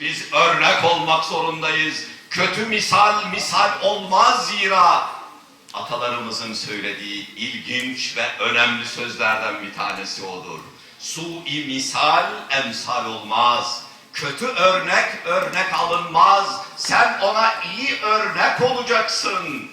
Biz örnek olmak zorundayız. Kötü misal misal olmaz zira. Atalarımızın söylediği ilginç ve önemli sözlerden bir tanesi odur. Su-i misal emsal olmaz. Kötü örnek örnek alınmaz. Sen ona iyi örnek olacaksın.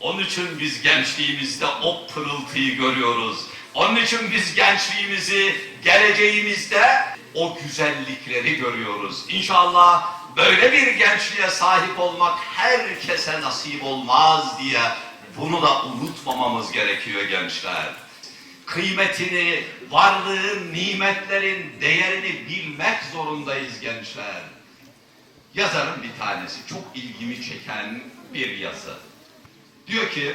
Onun için biz gençliğimizde o pırıltıyı görüyoruz. Onun için biz gençliğimizi, geleceğimizde o güzellikleri görüyoruz. İnşallah böyle bir gençliğe sahip olmak herkese nasip olmaz diye bunu da unutmamamız gerekiyor gençler. Kıymetini, varlığın, nimetlerin değerini bilmek zorundayız gençler. Yazarın bir tanesi çok ilgimi çeken bir yazı. Diyor ki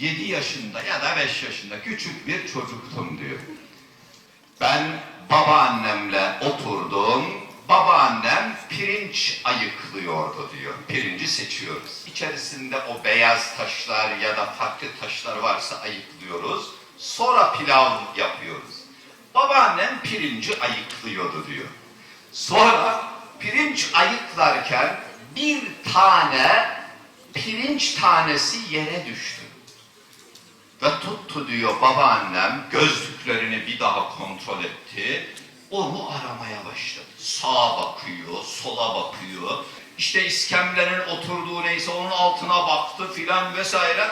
7 yaşında ya da 5 yaşında küçük bir çocuktum diyor. Ben babaannemle oturdum. Babaannem pirinç ayıklıyordu diyor. Pirinci seçiyoruz. İçerisinde o beyaz taşlar ya da farklı taşlar varsa ayıklıyoruz. Sonra pilav yapıyoruz. Babaannem pirinci ayıklıyordu diyor. Sonra pirinç ayıklarken bir tane pirinç tanesi yere düştü. Ve tuttu diyor babaannem gözlüklerini bir daha kontrol etti. Onu aramaya başladı. Sağa bakıyor, sola bakıyor. İşte iskemlenin oturduğu neyse onun altına baktı filan vesaire.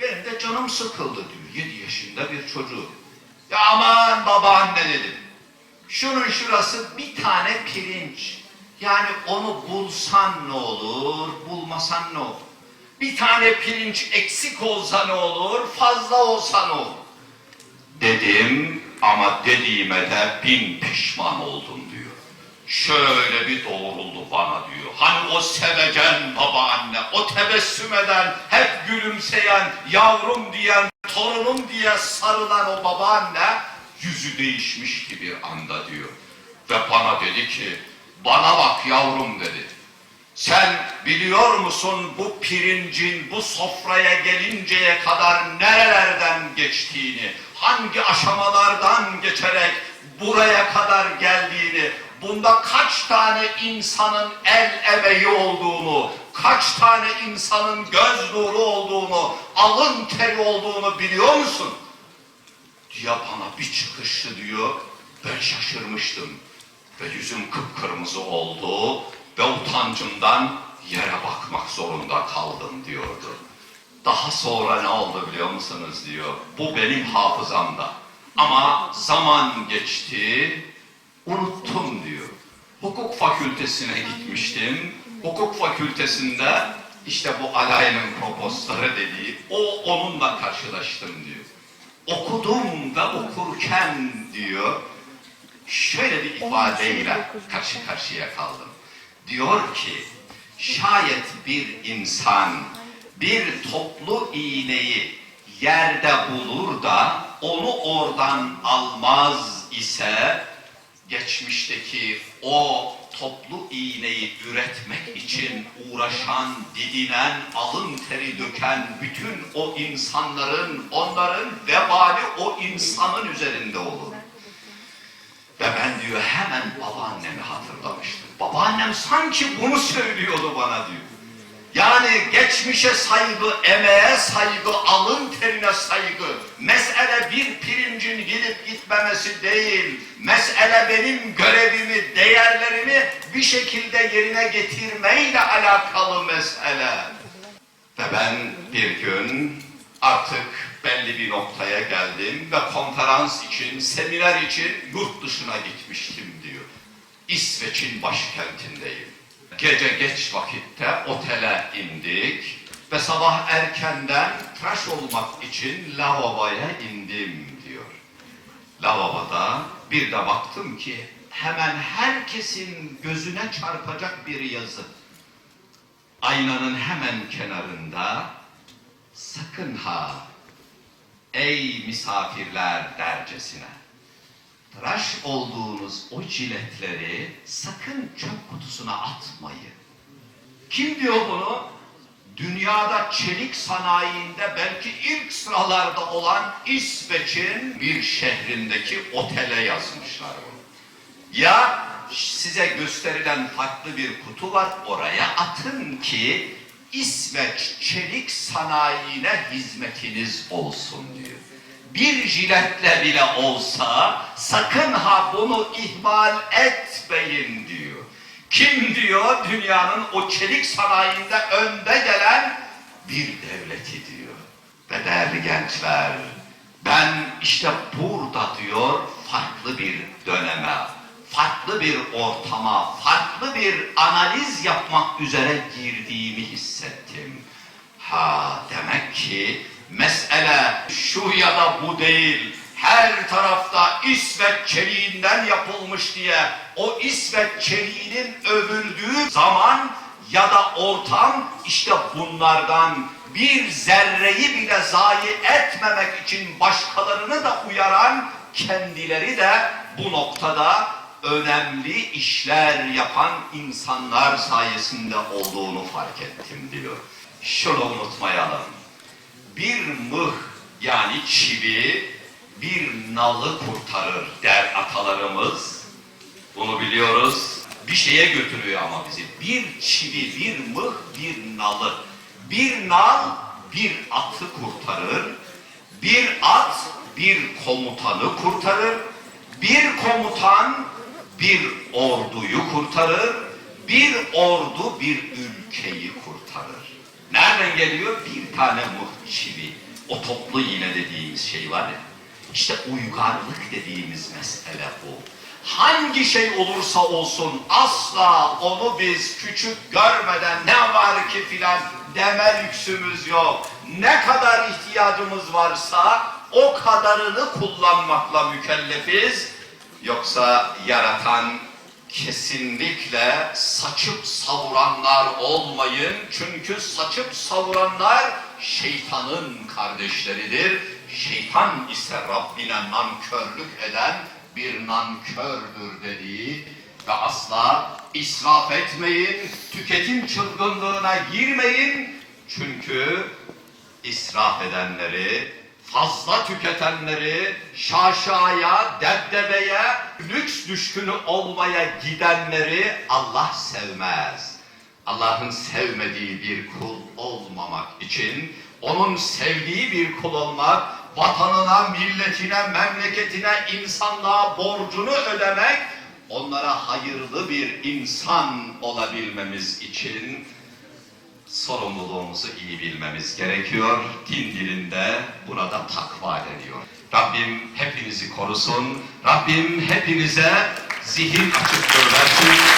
Benim de canım sıkıldı diyor. 7 yaşında bir çocuk. Ya aman babaanne dedim. Şunun şurası bir tane pirinç. Yani onu bulsan ne olur, bulmasan ne olur? Bir tane pirinç eksik olsa ne olur, fazla olsa ne olur? Dedim ama dediğime de bin pişman oldum diyor. Şöyle bir doğruldu bana diyor. Hani o sevecen babaanne, o tebessüm eden, hep gülümseyen, yavrum diyen, torunum diye sarılan o babaanne yüzü değişmiş ki bir anda diyor. Ve bana dedi ki, bana bak yavrum dedi. Sen biliyor musun bu pirincin bu sofraya gelinceye kadar nerelerden geçtiğini, hangi aşamalardan geçerek buraya kadar geldiğini, bunda kaç tane insanın el emeği olduğunu, kaç tane insanın göz nuru olduğunu, alın teri olduğunu biliyor musun? diye bana bir çıkıştı diyor. Ben şaşırmıştım. Ve yüzüm kıpkırmızı oldu ve utancımdan yere bakmak zorunda kaldım diyordu. Daha sonra ne oldu biliyor musunuz diyor. Bu benim hafızamda. Ama zaman geçti, unuttum diyor. Hukuk fakültesine gitmiştim. Hukuk fakültesinde işte bu alayının propostları dediği o onunla karşılaştım diyor. Okudum ve okurken diyor şöyle bir ifadeyle karşı karşıya kaldım. Diyor ki şayet bir insan bir toplu iğneyi yerde bulur da onu oradan almaz ise geçmişteki o toplu iğneyi üretmek için uğraşan, didinen, alın teri döken bütün o insanların, onların vebali o insanın üzerinde olur. Ve ben diyor hemen babaannemi hatırlamıştım. Babaannem sanki bunu söylüyordu bana diyor. Yani geçmişe saygı, emeğe saygı, alın terine saygı. Mesele bir pirincin gidip gitmemesi değil. Mesele benim görevimi, değerlerimi bir şekilde yerine getirmeyle alakalı mesele. Ve ben bir gün artık belli bir noktaya geldim ve konferans için, seminer için yurt dışına gitmiştim diyor. İsveç'in başkentindeyim. Gece geç vakitte otele indik ve sabah erkenden tıraş olmak için lavaboya indim diyor. Lavaboda bir de baktım ki hemen herkesin gözüne çarpacak bir yazı. Aynanın hemen kenarında sakın ha ey misafirler dercesine tıraş olduğunuz o ciletleri sakın çöp kutusuna atmayın. Kim diyor bunu? Dünyada çelik sanayinde belki ilk sıralarda olan İsveç'in bir şehrindeki otele yazmışlar bunu. Ya size gösterilen farklı bir kutu var. Oraya atın ki İsveç çelik sanayine hizmetiniz olsun diyor. Bir jiletle bile olsa sakın ha bunu ihmal etmeyin diyor. Kim diyor dünyanın o çelik sanayinde önde gelen bir devleti diyor. Ve değerli gençler ben işte burada diyor farklı bir döneme, farklı bir ortama, farklı bir analiz yapmak üzere girdiğimi hissettim. Ha demek ki mesele şu ya da bu değil. Her tarafta İsveç çeliğinden yapılmış diye o İsveç çeliğinin övüldüğü zaman ya da ortam işte bunlardan bir zerreyi bile zayi etmemek için başkalarını da uyaran kendileri de bu noktada önemli işler yapan insanlar sayesinde olduğunu fark ettim diyor. Şunu unutmayalım. Bir mıh yani çivi bir nalı kurtarır der atalarımız. Bunu biliyoruz. Bir şeye götürüyor ama bizi. Bir çivi, bir mıh, bir nalı. Bir nal bir atı kurtarır. Bir at bir komutanı kurtarır. Bir komutan bir orduyu kurtarır. Bir ordu bir ülkeyi kurtarır. Nereden geliyor? Bir tane mıh çivi. O toplu iğne dediğimiz şey var ya. İşte uygarlık dediğimiz mesele bu. Hangi şey olursa olsun asla onu biz küçük görmeden ne var ki filan deme lüksümüz yok. Ne kadar ihtiyacımız varsa o kadarını kullanmakla mükellefiz. Yoksa yaratan kesinlikle saçıp savuranlar olmayın. Çünkü saçıp savuranlar şeytanın kardeşleridir. Şeytan ise Rabbine nankörlük eden bir nankördür dediği ve asla israf etmeyin, tüketim çılgınlığına girmeyin. Çünkü israf edenleri, fazla tüketenleri, şaşaya, debdebeye, lüks düşkünü olmaya gidenleri Allah sevmez. Allah'ın sevmediği bir kul olmamak için, onun sevdiği bir kul olmak, vatanına, milletine, memleketine, insanlığa borcunu ödemek, onlara hayırlı bir insan olabilmemiz için sorumluluğumuzu iyi bilmemiz gerekiyor. Din dilinde buna da takva deniyor. Rabbim hepinizi korusun. Rabbim hepinize zihin açıklığı versin.